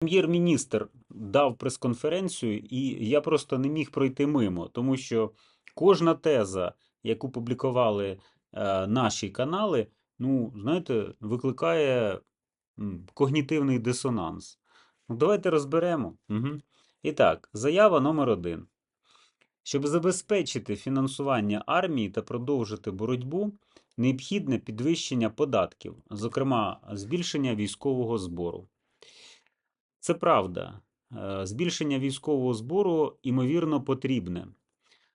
Прем'єр-міністр дав прес-конференцію, і я просто не міг пройти мимо, тому що кожна теза, яку публікували е, наші канали, ну, знаєте, викликає когнітивний дисонанс. Ну, давайте розберемо. Угу. І так, заява номер один. Щоб забезпечити фінансування армії та продовжити боротьбу, необхідне підвищення податків, зокрема, збільшення військового збору. Це правда. Е, Збільшення військового збору, ймовірно, потрібне.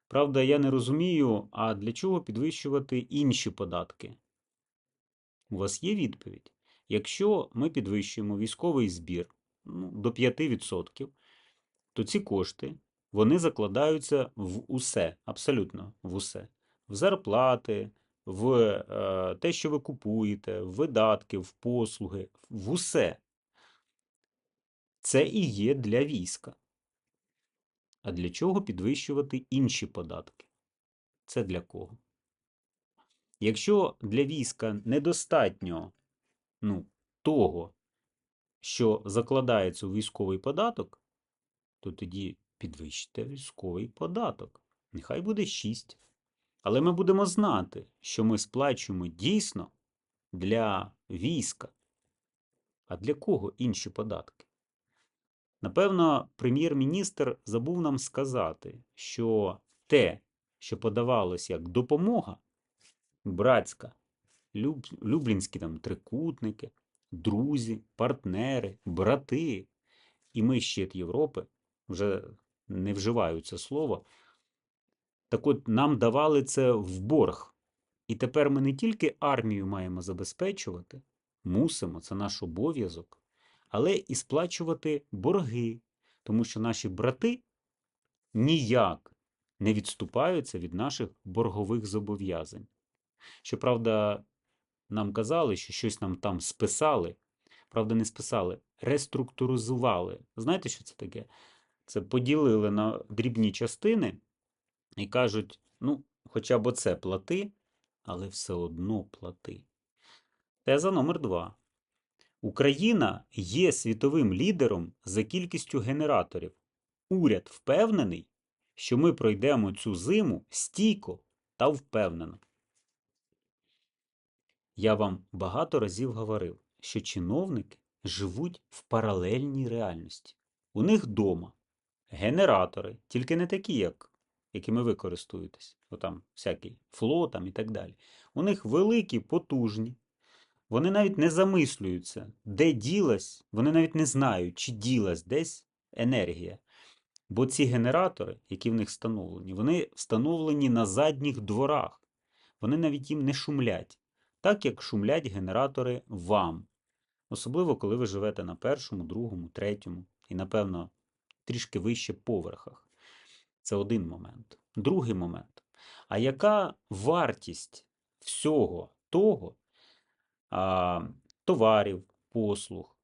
Правда, я не розумію, а для чого підвищувати інші податки? У вас є відповідь? Якщо ми підвищуємо військовий збір ну, до 5%, то ці кошти вони закладаються в усе, абсолютно в усе. В зарплати, в е, те, що ви купуєте, в видатки, в послуги, в усе. Це і є для війська. А для чого підвищувати інші податки? Це для кого? Якщо для війська недостатньо ну, того, що закладається у військовий податок, то тоді підвищите військовий податок. Нехай буде 6. Але ми будемо знати, що ми сплачуємо дійсно для війська. А для кого інші податки? Напевно, прем'єр-міністр забув нам сказати, що те, що подавалось як допомога, братська, люб, люблінські там трикутники, друзі, партнери, брати, і ми щит Європи, вже не вживаю це слово. Так от нам давали це в борг. І тепер ми не тільки армію маємо забезпечувати, мусимо, це наш обов'язок, але і сплачувати борги, тому що наші брати ніяк не відступаються від наших боргових зобов'язань. Щоправда, нам казали, що щось нам там списали, правда, не списали, реструктуризували. Знаєте, що це таке? Це поділили на дрібні частини і кажуть: ну, хоча б оце плати, але все одно плати. Теза номер два. Україна є світовим лідером за кількістю генераторів. Уряд впевнений, що ми пройдемо цю зиму стійко та впевнено. Я вам багато разів говорив, що чиновники живуть в паралельній реальності. У них вдома генератори, тільки не такі, як якими ви користуєтесь, всякий фло там і так далі. У них великі, потужні. Вони навіть не замислюються, де ділась, вони навіть не знають, чи ділась десь енергія. Бо ці генератори, які в них встановлені, вони встановлені на задніх дворах. Вони навіть їм не шумлять, так як шумлять генератори вам. Особливо, коли ви живете на першому, другому, третьому і, напевно, трішки вище поверхах. Це один момент. Другий момент. А яка вартість всього того, товарів, послуг,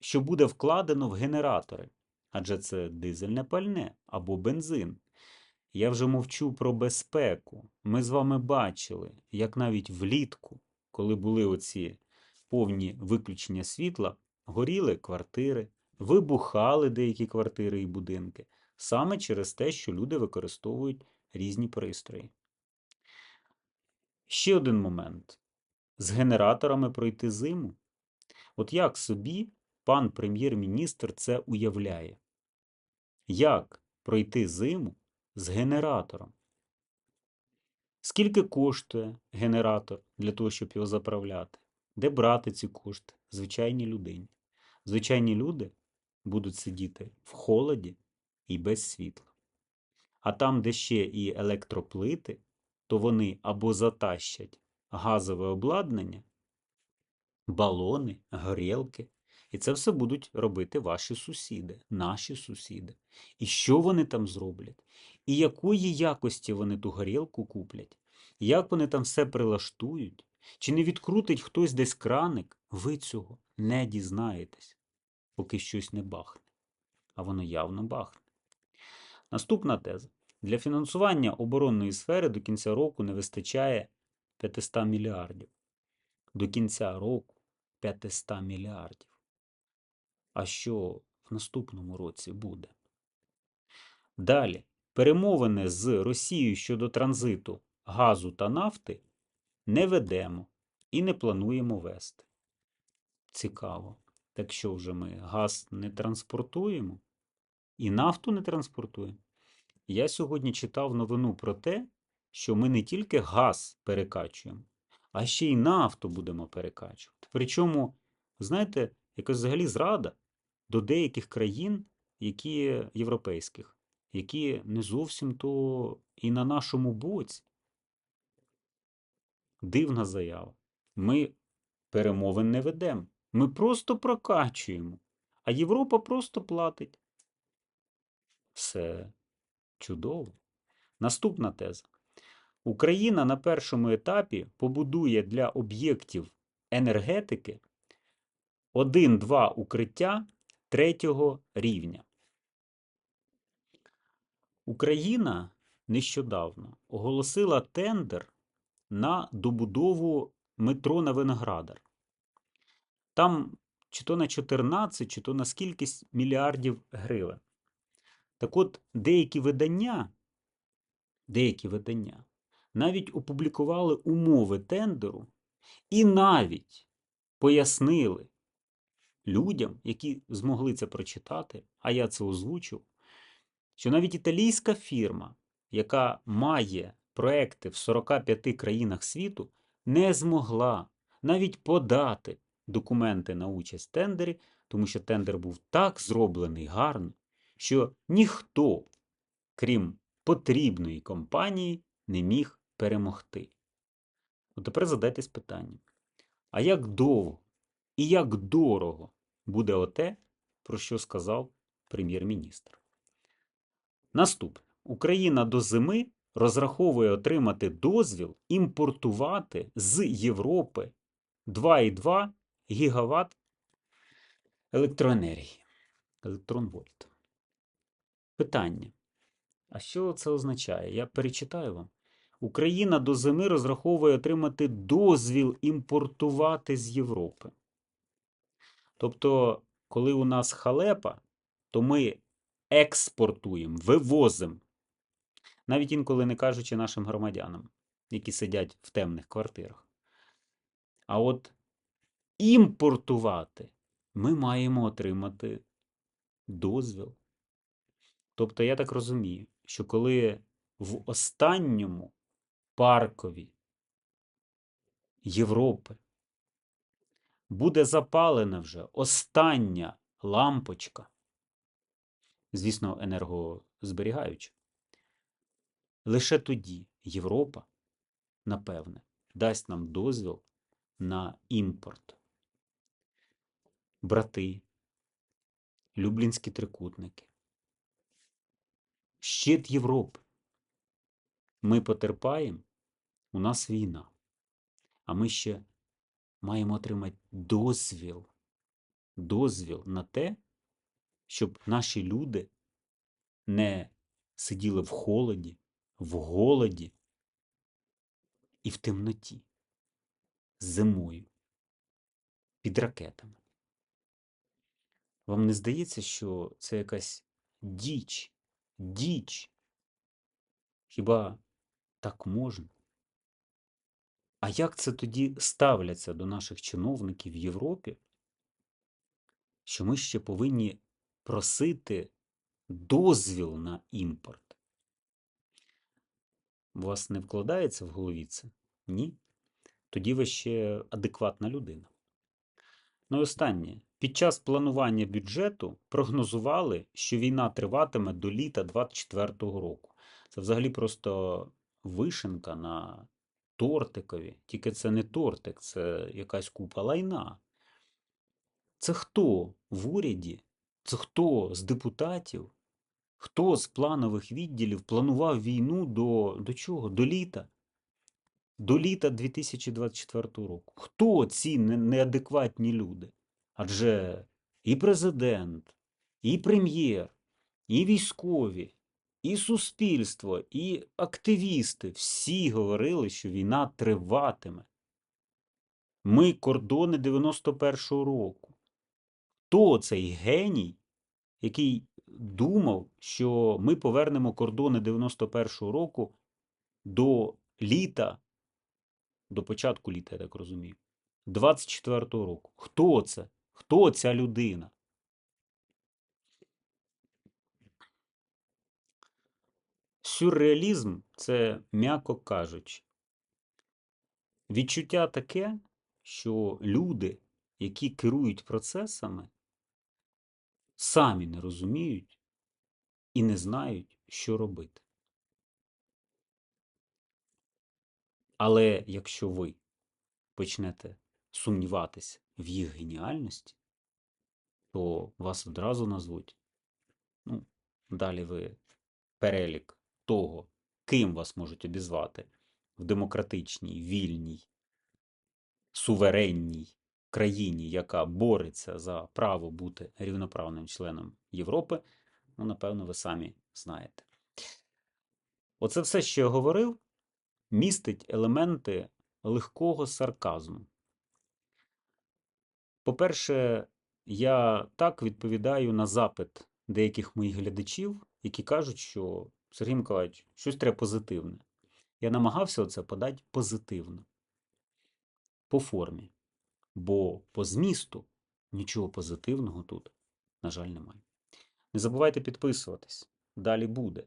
що буде вкладено в генератори? Адже це дизельне пальне або бензин. Я вже мовчу про безпеку. Ми з вами бачили, як навіть влітку, коли були оці повні виключення світла, горіли квартири, вибухали деякі квартири і будинки саме через те, що люди використовують різні пристрої. Ще один момент: з генераторами пройти зиму. От як собі пан прем'єр-міністр це уявляє? Як пройти зиму з генератором? Скільки коштує генератор для того, щоб його заправляти? Де брати ці кошти? Звичайній людині. Звичайні люди будуть сидіти в холоді і без світла. А там, де ще і електроплити, то вони або затащать газове обладнання, балони, горілки. І це все будуть робити ваші сусіди, наші сусіди. І що вони там зроблять? І якої якості вони ту горілку куплять? Як вони там все прилаштують? Чи не відкрутить хтось десь краник? Ви цього не дізнаєтесь, поки щось не бахне. А воно явно бахне. Наступна теза. Для фінансування оборонної сфери до кінця року не вистачає 500 мільярдів. До кінця року 500 мільярдів. А що в наступному році буде? Далі. Перемовини з Росією щодо транзиту газу та нафти не ведемо і не плануємо вести. Цікаво. Так що вже ми газ не транспортуємо і нафту не транспортуємо. Я сьогодні читав новину про те, що ми не тільки газ перекачуємо, а ще й нафту будемо перекачувати. Причому, знаєте, якась взагалі зрада до деяких країн, які європейських, які не зовсім то і на нашому боці. Дивна заява. Ми перемовин не ведемо. Ми просто прокачуємо, а Європа просто платить. Все чудово. Наступна теза. Україна на першому етапі побудує для об'єктів енергетики 1-2 укриття третього рівня. Україна нещодавно оголосила тендер на добудову метро на Виноградар. Там чи то на 14, чи то на скількись мільярдів гривень. Так от, деякі видання, деякі видання навіть опублікували умови тендеру і навіть пояснили людям, які змогли це прочитати, а я це озвучив, що навіть італійська фірма, яка має проекти в 45 країнах світу, не змогла навіть подати документи на участь в тендері, тому що тендер був так зроблений гарно, що ніхто, крім потрібної компанії, не міг перемогти. От тепер задайтесь питанням: а як довго і як дорого буде оте, про що сказав прем'єр-міністр? Наступне. Україна до зими розраховує отримати дозвіл імпортувати з Європи 2,2 гігаватт електроенергії. Електронвольт. Питання. А що це означає? Я перечитаю вам. Україна до зими розраховує отримати дозвіл імпортувати з Європи. Тобто, коли у нас халепа, то ми експортуємо, вивозимо. Навіть інколи не кажучи нашим громадянам, які сидять в темних квартирах. А от імпортувати ми маємо отримати дозвіл. Тобто, я так розумію, що коли в останньому паркові Європи буде запалена вже остання лампочка, звісно, енергозберігаюча, лише тоді Європа, напевне, дасть нам дозвіл на імпорт. Брати, Люблінські трикутники, щит Європи. Ми потерпаємо, у нас війна, а ми ще маємо отримати дозвіл, дозвіл на те, щоб наші люди не сиділи в холоді, в голоді і в темноті зимою під ракетами. Вам не здається, що це якась діч, діч? Хіба так можна? А як це тоді ставляться до наших чиновників в Європі, що ми ще повинні просити дозвіл на імпорт? У вас не вкладається в голові це? Ні? Тоді ви ще адекватна людина. Ну і останнє. Під час планування бюджету прогнозували, що війна триватиме до літа 24-го року. Це взагалі просто вишенка на тортикові. Тільки це не тортик, це якась купа лайна. Це хто в уряді? Це хто з депутатів? Хто з планових відділів планував війну до, до чого? До літа? До літа 2024 року. Хто ці неадекватні люди? Адже і президент, і прем'єр, і військові, і суспільство, і активісти всі говорили, що війна триватиме. Ми кордони 91-го року. Хто цей геній, який думав, що ми повернемо кордони 91-го року до літа, до початку літа, я так розумію, 24-го року? Хто це? Хто ця людина? Сюрреалізм це, м'яко кажучи, відчуття таке, що люди, які керують процесами, самі не розуміють і не знають, що робити. Але якщо ви почнете сумніватися в їх геніальності, то вас одразу назвуть. Ну, далі ви перелік того, ким вас можуть обізвати в демократичній, вільній, суверенній країні, яка бореться за право бути рівноправним членом Європи, ну, напевно, ви самі знаєте. Оце все, що я говорив, містить елементи легкого сарказму. По-перше, я так відповідаю на запит деяких моїх глядачів, які кажуть, що Сергій Миколаївич, щось треба позитивне. Я намагався це подати позитивно, по формі, бо по змісту нічого позитивного тут, на жаль, немає. Не забувайте підписуватись, далі буде.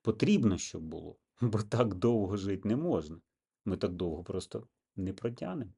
Потрібно, щоб було, бо так довго жити не можна. Ми так довго просто не протягнемо.